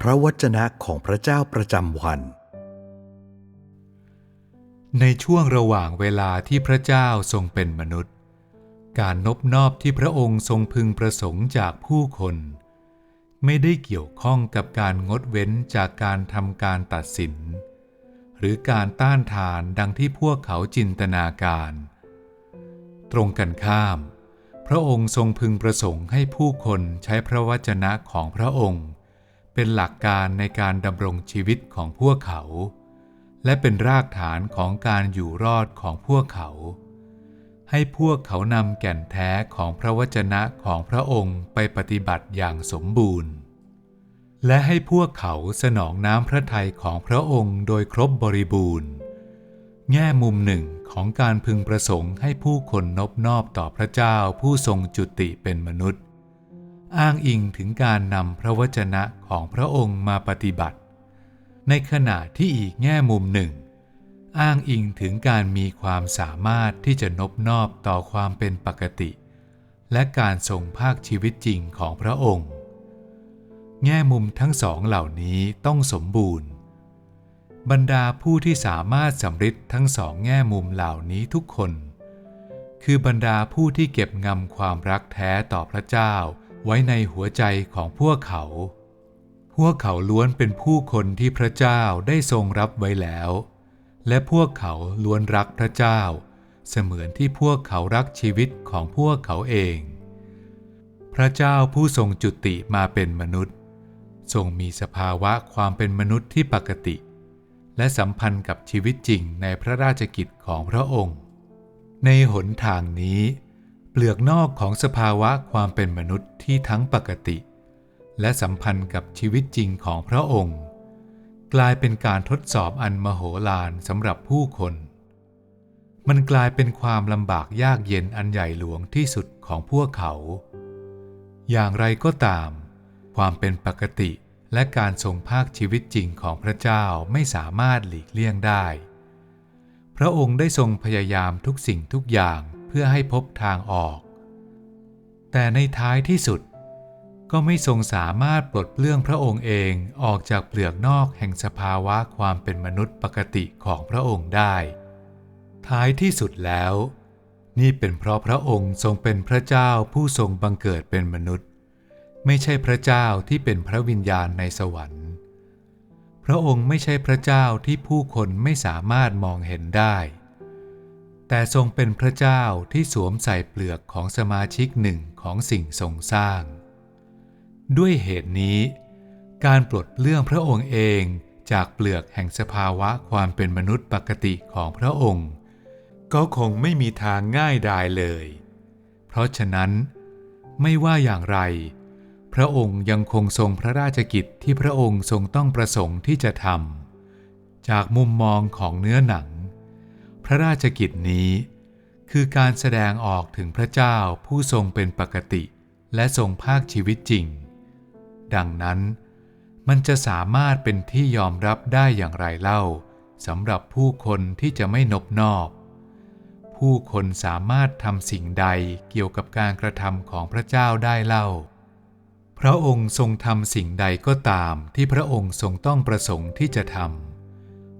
พระวจนะของพระเจ้าประจำวัน ในช่วงระหว่างเวลาที่พระเจ้าทรงเป็นมนุษย์ การนบนอบที่พระองค์ทรงพึงประสงค์จากผู้คน ไม่ได้เกี่ยวข้องกับการงดเว้นจากการทำการตัดสิน หรือการต้านทานดังที่พวกเขาจินตนาการ ตรงกันข้าม พระองค์ทรงพึงประสงค์ให้ผู้คนใช้พระวจนะของพระองค์ เป็นหลักการในการดำรงชีวิตของพวกเขา และเป็นรากฐานของการอยู่รอดของพวกเขา ให้พวกเขานำแก่นแท้ของพระวจนะของพระองค์ไปปฏิบัติอย่างสมบูรณ์ และให้พวกเขาสนองน้ำพระทัยของพระองค์โดยครบบริบูรณ์ แง่มุมหนึ่งของการพึงประสงค์ให้ผู้คนนบนอบต่อพระเจ้าผู้ทรงจุติเป็นมนุษย์ อ้างอิงถึงการนำพระวจนะของพระองค์มาปฏิบัติ ในขณะที่อีกแง่มุมหนึ่ง อ้างอิงถึงการมีความสามารถที่จะนบนอบต่อความเป็นปกติ และการทรงภาคชีวิตจริงของพระองค์ แง่มุมทั้งสองเหล่านี้ต้องสมบูรณ์ บรรดาผู้ที่สามารถสำฤทธิ์ทั้งสองแง่มุมเหล่านี้ทุกคน คือบรรดาผู้ที่เก็บงำความรักแท้ต่อพระเจ้า ไว้ในหัวใจของพวกเขา พวกเขาล้วนเป็นผู้คนที่พระเจ้าได้ทรงรับไว้แล้ว และพวกเขาล้วนรักพระเจ้า เสมือนที่พวกเขารักชีวิตของพวกเขาเอง พระเจ้าผู้ทรงจุติมาเป็นมนุษย์ ทรงมีสภาวะความเป็นมนุษย์ที่ปกติ และสัมพันธ์กับชีวิตจริงในพระราชกิจของพระองค์ ในหนทางนี้ เปลือกนอกของสภาวะความเป็นมนุษย์ที่ทั้งปกติ และสัมพันธ์กับชีวิตจริงของพระองค์ กลายเป็นการทดสอบอันมโหฬารสำหรับผู้คน มันกลายเป็นความลำบากยากเย็นอันใหญ่หลวงที่สุดของพวกเขา อย่างไรก็ตาม ความเป็นปกติและการทรงภาคชีวิตจริงของพระเจ้าไม่สามารถหลีกเลี่ยงได้ พระองค์ได้ทรงพยายามทุกสิ่งทุกอย่าง เพื่อให้พบทางออก แต่ในท้ายที่สุด ก็ไม่ทรงสามารถปลดเปลื้องพระองค์เองออกจากเปลือกนอกแห่งสภาวะความเป็นมนุษย์ปกติของพระองค์ได้ ท้ายที่สุดแล้ว นี่เป็นเพราะพระองค์ทรงเป็นพระเจ้าผู้ทรงบังเกิดเป็นมนุษย์ ไม่ใช่พระเจ้าที่เป็นพระวิญญาณในสวรรค์พระองค์ไม่ใช่พระเจ้าที่ผู้คนไม่สามารถมองเห็นได้ แต่ทรงเป็นพระเจ้าที่สวมใส่เปลือกของสมาชิกหนึ่งของสิ่งทรงสร้าง ด้วยเหตุนี้ การปลดเปลื้องพระองค์เองจากเปลือกแห่งสภาวะความเป็นมนุษย์ปกติของพระองค์ ก็คงไม่มีทางง่ายดายเลย เพราะฉะนั้น ไม่ว่าอย่างไร พระองค์ยังคงทรงพระราชกิจที่พระองค์ทรงต้องประสงค์ที่จะทำจากมุมมองของเนื้อหนัง พระราชกิจนี้ คือการแสดงออกถึงพระเจ้าผู้ทรงเป็นปกติและทรงภาคชีวิตจริง ดังนั้น มันจะสามารถเป็นที่ยอมรับได้อย่างไรเล่าสำหรับผู้คนที่จะไม่นบนอบ ผู้คนสามารถทำสิ่งใดเกี่ยวกับการกระทำของพระเจ้าได้เล่า พระองค์ทรงทำสิ่งใดก็ตามที่พระองค์ทรงต้องประสงค์ที่จะทำ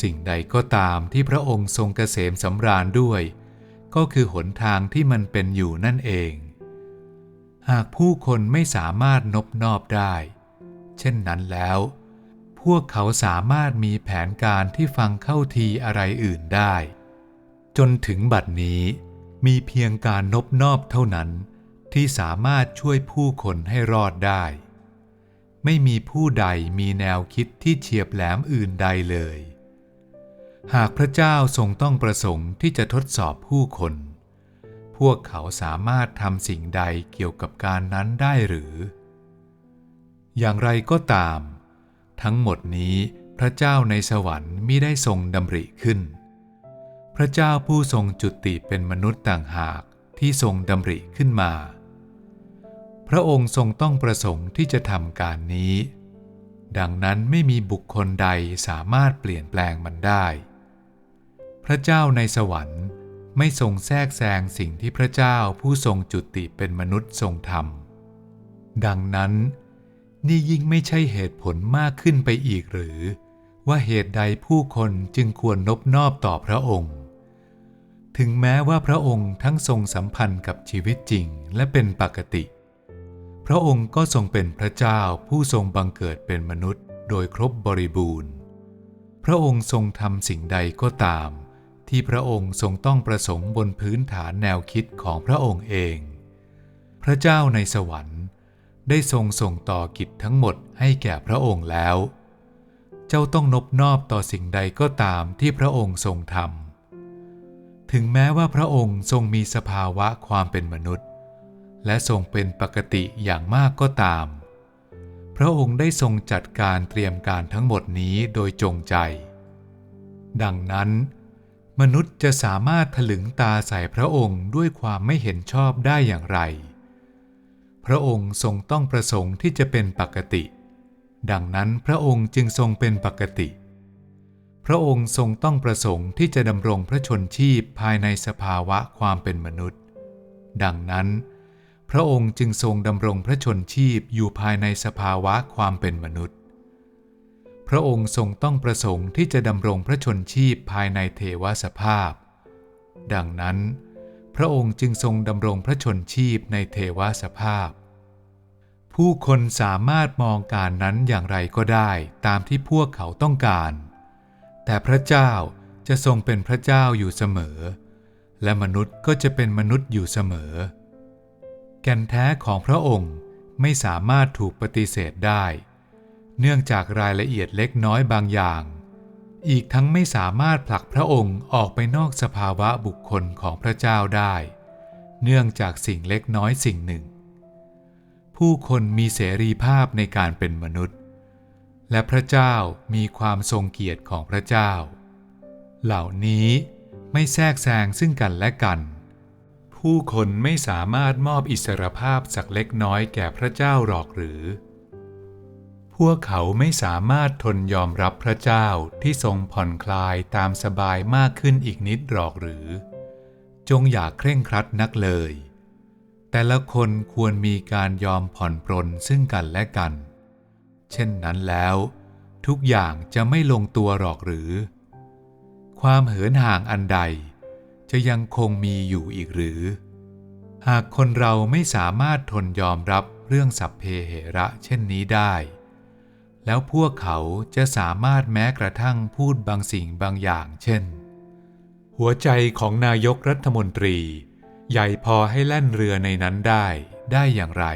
สิ่งใดก็ตามที่พระองค์ทรงเกษมสำราญด้วย ก็คือหนทางที่มันเป็นอยู่นั่นเอง หากผู้คนไม่สามารถนบนอบได้ เช่นนั้นแล้ว พวกเขาสามารถมีแผนการที่ฟังเข้าทีอะไรอื่นได้ จนถึงบัดนี้มีเพียงการนบนอบเท่านั้น ที่สามารถช่วยผู้คนให้รอดได้ ไม่มีผู้ใดมีแนวคิดที่เฉียบแหลมอื่นใดเลย หากพระเจ้าทรงต้องประสงค์ที่จะทดสอบผู้คน พวกเขาสามารถทำสิ่งใดเกี่ยวกับการนั้นได้หรือ อย่างไรก็ตาม ทั้งหมดนี้พระเจ้าในสวรรค์มิได้ทรงดำริขึ้น พระเจ้าผู้ทรงจุติเป็นมนุษย์ต่างหากที่ทรงดำริขึ้นมา พระองค์ทรงต้องประสงค์ที่จะทำการนี้ ดังนั้นไม่มีบุคคลใดสามารถเปลี่ยนแปลงมันได้ พระเจ้าในสวรรค์ไม่ทรงแทรกแซงสิ่งที่พระเจ้าผู้ทรงจุติเป็นมนุษย์ทรงทำดังนั้น นี่ยิ่งไม่ใช่เหตุผลมากขึ้นไปอีกหรือ ว่าเหตุใดผู้คนจึงควรนบนอบต่อพระองค์ ถึงแม้ว่าพระองค์ทั้งทรงสัมพันธ์กับชีวิตจริงและเป็นปกติ พระองค์ก็ทรงเป็นพระเจ้าผู้ทรงบังเกิดเป็นมนุษย์ โดยครบบริบูรณ์ พระองค์ทรงทำสิ่งใดก็ตาม ที่พระองค์ทรงต้องประสงค์บนพื้นฐานแนวคิดของพระองค์เอง พระเจ้าในสวรรค์ได้ทรงส่งต่อกิจทั้งหมดให้แก่พระองค์แล้ว เจ้าต้องนบนอบต่อสิ่งใดก็ตามที่พระองค์ทรงทำ ถึงแม้ว่าพระองค์ทรงมีสภาวะความเป็นมนุษย์ และทรงเป็นปกติอย่างมากก็ตาม พระองค์ได้ทรงจัดการเตรียมการทั้งหมดนี้โดยจงใจ ดังนั้น มนุษย์จะสามารถถลึงตาใส่พระองค์ด้วยความไม่เห็นชอบได้อย่างไร พระองค์ทรงต้องประสงค์ที่จะเป็นปกติ ดังนั้นพระองค์จึงทรงเป็นปกติ พระองค์ทรงต้องประสงค์ที่จะดำรงพระชนชีพภายในสภาวะความเป็นมนุษย์ ดังนั้น พระองค์จึงทรงดำรงพระชนชีพอยู่ภายในสภาวะความเป็นมนุษย์ พระองค์ทรงต้องประสงค์ที่จะดำรงพระชนชีพภายในเทวสภาพ ดังนั้น พระองค์จึงทรงดำรงพระชนชีพในเทวสภาพ ผู้คนสามารถมองการนั้นอย่างไรก็ได้ตามที่พวกเขาต้องการ แต่พระเจ้าจะทรงเป็นพระเจ้าอยู่เสมอ และมนุษย์ก็จะเป็นมนุษย์อยู่เสมอ แก่นแท้ของพระองค์ไม่สามารถถูกปฏิเสธได้ เนื่องจากรายละเอียดเล็กน้อยบางอย่าง อีกทั้งไม่สามารถผลักพระองค์ออกไปนอกสภาวะบุคคลของพระเจ้าได้ เนื่องจากสิ่งเล็กน้อยสิ่งหนึ่ง ผู้คนมีเสรีภาพในการเป็นมนุษย์ และพระเจ้ามีความทรงเกียรติของพระเจ้า เหล่านี้ไม่แทรกแซงซึ่งกันและกัน ผู้คนไม่สามารถมอบอิสรภาพสักเล็กน้อยแก่พระเจ้าหรอกหรือ วกเขาไม่สามารถทนยอมรับพระเจ้าที่ทรงผ่อนคลายตามสบายมากขึ้นอีกนิดหรอกหรือ จงอย่าเคร่งครัดนักเลย แต่ละคนควรมีการยอมผ่อนปรนซึ่งกันและกัน เช่นนั้นแล้ว ทุกอย่างจะไม่ลงตัวหรอกหรือ ความเหินห่างอันใด จะยังคงมีอยู่อีกหรือ หากคนเราไม่สามารถทนยอมรับเรื่องสัพเพเหระเช่นนี้ได้ แล้วพวกเขาจะสามารถแม้กระทั่งพูดบางสิ่งบางอย่าง เช่น หัวใจของนายกรัฐมนตรี ใหญ่พอให้แล่นเรือในนั้นได้ได้อย่างไร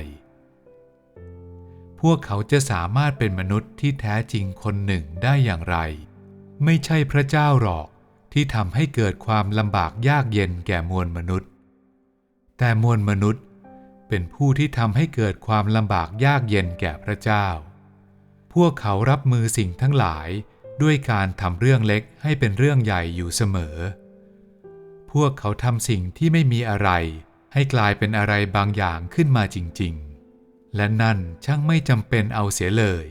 พวกเขาจะสามารถเป็นมนุษย์ที่แท้จริงคนหนึ่งได้อย่างไร ไม่ใช่พระเจ้าหรอกที่ทำให้เกิดความลำบากยากเย็นแก่มวลมนุษย์ แต่มวลมนุษย์เป็นผู้ที่ทำให้เกิดความลำบากยากเย็นแก่พระเจ้า พวกเขารับมือสิ่งทั้งหลายด้วยการทำเรื่องเล็กให้เป็นเรื่องใหญ่อยู่เสมอ พวกเขาทำสิ่งที่ไม่มีอะไร ให้กลายเป็นอะไรบางอย่างขึ้นมาจริง ๆ และนั่นช่างไม่จำเป็นเอาเสียเลย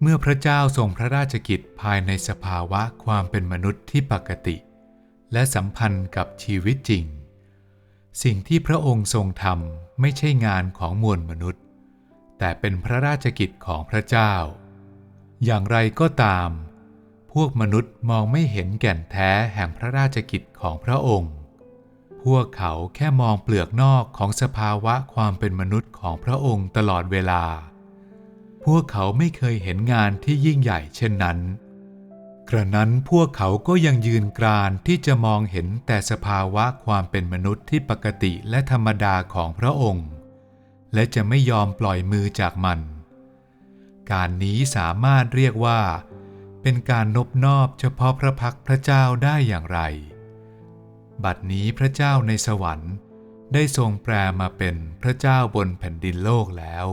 เมื่อพระเจ้าทรงพระราชกิจภายในสภาวะความเป็นมนุษย์ที่ปกติ และสัมพันธ์กับชีวิตจริง สิ่งที่พระองค์ทรงทำไม่ใช่งานของมวลมนุษย์ แต่เป็นพระราชกิจของพระเจ้า อย่างไรก็ตาม พวกมนุษย์มองไม่เห็นแก่นแท้แห่งพระราชกิจของพระองค์ พวกเขาแค่มองเปลือกนอกของสภาวะความเป็นมนุษย์ของพระองค์ตลอดเวลา พวกเขาไม่เคยเห็นงานที่ยิ่งใหญ่เช่นนั้น กระนั้นพวกเขาก็ยังยืนกรานที่จะมองเห็นแต่สภาวะความเป็นมนุษย์ที่ปกติและธรรมดาของพระองค์ และจะไม่ยอมปล่อยมือจากมัน การนี้สามารถเรียกว่า เป็นการนบนอบเฉพาะพระพักพระเจ้าได้อย่างไร บัดนี้พระเจ้าในสวรรค์ ได้ทรงแปลมาเป็นพระเจ้าบนแผ่นดินโลกแล้ว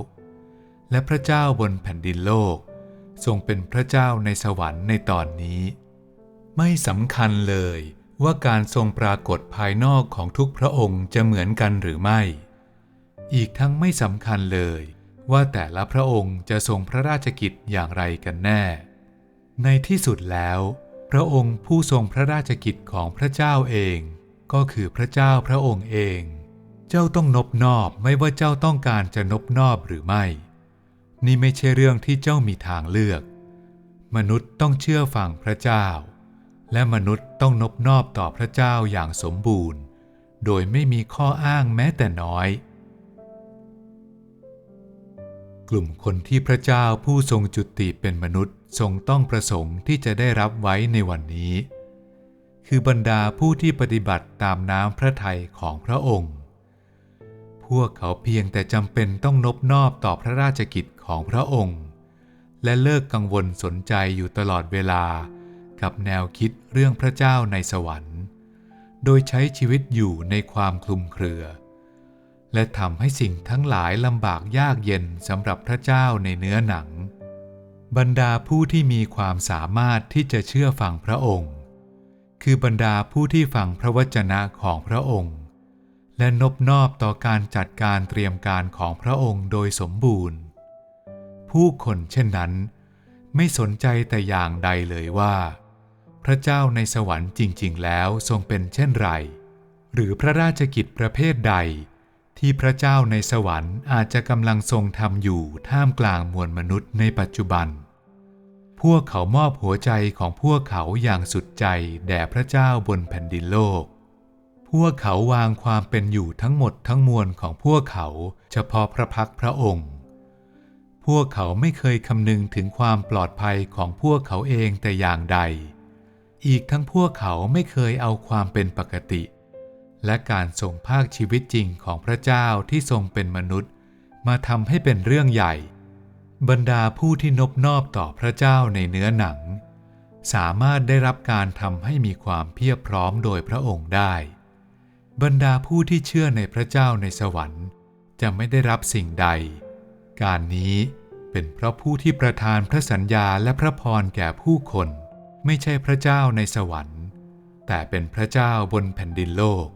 และพระเจ้าบนแผ่นดินโลก ทรงเป็นพระเจ้าในสวรรค์ในตอนนี้ ไม่สำคัญเลยว่าการทรงปรากฏภายนอกของทุกพระองค์จะเหมือนกันหรือไม่ อีกทั้งไม่สำคัญเลย ว่าแต่ละพระองค์จะทรงพระราชกิจอย่างไรกันแน่ ในที่สุดแล้ว พระองค์ผู้ทรงพระราชกิจของพระเจ้าเอง ก็คือพระเจ้าพระองค์เอง เจ้าต้องนบนอบไม่ว่าเจ้าต้องการจะนบนอบหรือไม่ นี่ไม่ใช่เรื่องที่เจ้ามีทางเลือก มนุษย์ต้องเชื่อฟังพระเจ้า และมนุษย์ต้องนบนอบต่อพระเจ้าอย่างสมบูรณ์ โดยไม่มีข้ออ้างแม้แต่น้อย กลุ่มคนที่พระเจ้าผู้ทรงจุติเป็นมนุษย์ทรงต้องประสงค์ที่จะได้รับไว้ในวันนี้ คือบรรดาผู้ที่ปฏิบัติตามน้ำพระทัยของพระองค์ พวกเขาเพียงแต่จำเป็นต้องนบนอบต่อพระราชกิจของพระองค์ และเลิกกังวลสนใจอยู่ตลอดเวลากับแนวคิดเรื่องพระเจ้าในสวรรค์ โดยใช้ชีวิตอยู่ในความคลุมเครือ และทำให้สิ่งทั้งหลายลำบากยากเย็นสำหรับพระเจ้าในเนื้อหนัง บรรดาผู้ที่มีความสามารถที่จะเชื่อฟังพระองค์ คือบรรดาผู้ที่ฟังพระวจนะของพระองค์ และนบนอบต่อการจัดการเตรียมการของพระองค์โดยสมบูรณ์ ผู้คนเช่นนั้น ไม่สนใจแต่อย่างใดเลยว่า พระเจ้าในสวรรค์จริง ๆ แล้วทรงเป็นเช่นไร หรือพระราชกิจประเภทใด ที่พระเจ้าในสวรรค์อาจจะกำลังทรงทำอยู่ท่ามกลางมวลมนุษย์ในปัจจุบัน พวกเขามอบหัวใจของพวกเขาอย่างสุดใจแด่พระเจ้าบนแผ่นดินโลก พวกเขาวางความเป็นอยู่ทั้งหมดทั้งมวลของพวกเขาเฉพาะพระพักพระองค์ พวกเขาไม่เคยคำนึงถึงความปลอดภัยของพวกเขาเองแต่อย่างใด อีกทั้งพวกเขาไม่เคยเอาความเป็นปกติ และการทรงภาคชีวิตจริงของพระเจ้าที่ทรงเป็นมนุษย์ มาทำให้เป็นเรื่องใหญ่ บรรดาผู้ที่นบนอบต่อพระเจ้าในเนื้อหนัง สามารถได้รับการทำให้มีความเพียบพร้อมโดยพระองค์ได้ บรรดาผู้ที่เชื่อในพระเจ้าในสวรรค์ จะไม่ได้รับสิ่งใด การนี้เป็นเพราะผู้ที่ประทานพระสัญญาและพระพรแก่ผู้คน ไม่ใช่พระเจ้าในสวรรค์ แต่เป็นพระเจ้าบนแผ่นดินโลก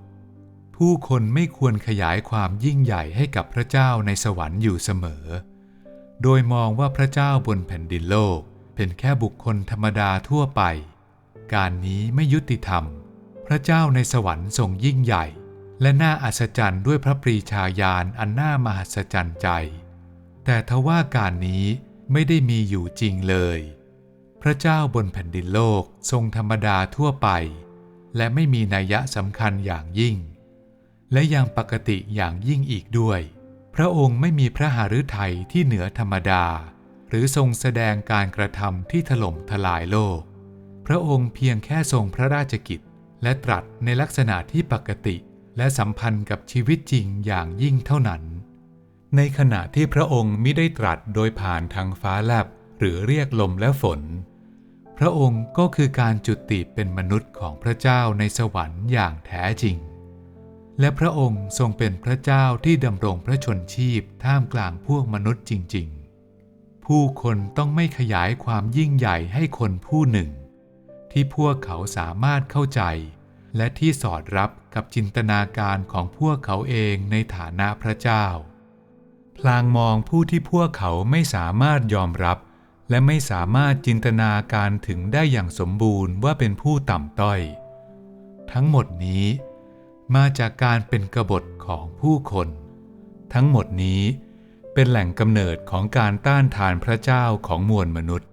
ผู้คนไม่ควรขยายความยิ่งใหญ่ให้กับพระเจ้าในสวรรค์อยู่เสมอ โดยมองว่าพระเจ้าบนแผ่นดินโลก เป็นแค่บุคคลธรรมดาทั่วไป การนี้ไม่ยุติธรรม พระเจ้าในสวรรค์ทรงยิ่งใหญ่ และน่าอัศจรรย์ด้วยพระปรีชาญาณอันน่ามหัศจรรย์ใจ แต่ทว่าการนี้ไม่ได้มีอยู่จริงเลย พระเจ้าบนแผ่นดินโลกทรงธรรมดาทั่วไป และไม่มีนัยยะสำคัญอย่างยิ่ง และยังปกติอย่างยิ่งอีกด้วย พระองค์ไม่มีพระหฤทัยที่เหนือธรรมดา หรือทรงแสดงการกระทำที่ถล่มทลายโลก พระองค์เพียงแค่ทรงพระราชกิจ และตรัสในลักษณะที่ปกติ และสัมพันธ์กับชีวิตจริงอย่างยิ่งเท่านั้น ในขณะที่พระองค์มิได้ตรัสโดยผ่านทางฟ้าแลบหรือเรียกลมและฝน พระองค์ก็คือการจุติเป็นมนุษย์ของพระเจ้าในสวรรค์อย่างแท้จริง และพระองค์ทรงเป็นพระเจ้าที่ดำรงพระชนชีพท่ามกลางพวกมนุษย์จริง ๆ ผู้คนต้องไม่ขยายความยิ่งใหญ่ให้คนผู้หนึ่ง ที่พวกเขาสามารถเข้าใจ และที่สอดรับกับจินตนาการของพวกเขาเองในฐานะพระเจ้า พลางมองผู้ที่พวกเขาไม่สามารถยอมรับ และไม่สามารถจินตนาการถึงได้อย่างสมบูรณ์ว่าเป็นผู้ต่ำต้อย ทั้งหมดนี้ มาจากการเป็นกบฏของผู้คน ทั้งหมดนี้เป็นแหล่งกำเนิดของการต้านทานพระเจ้าของมวลมนุษย์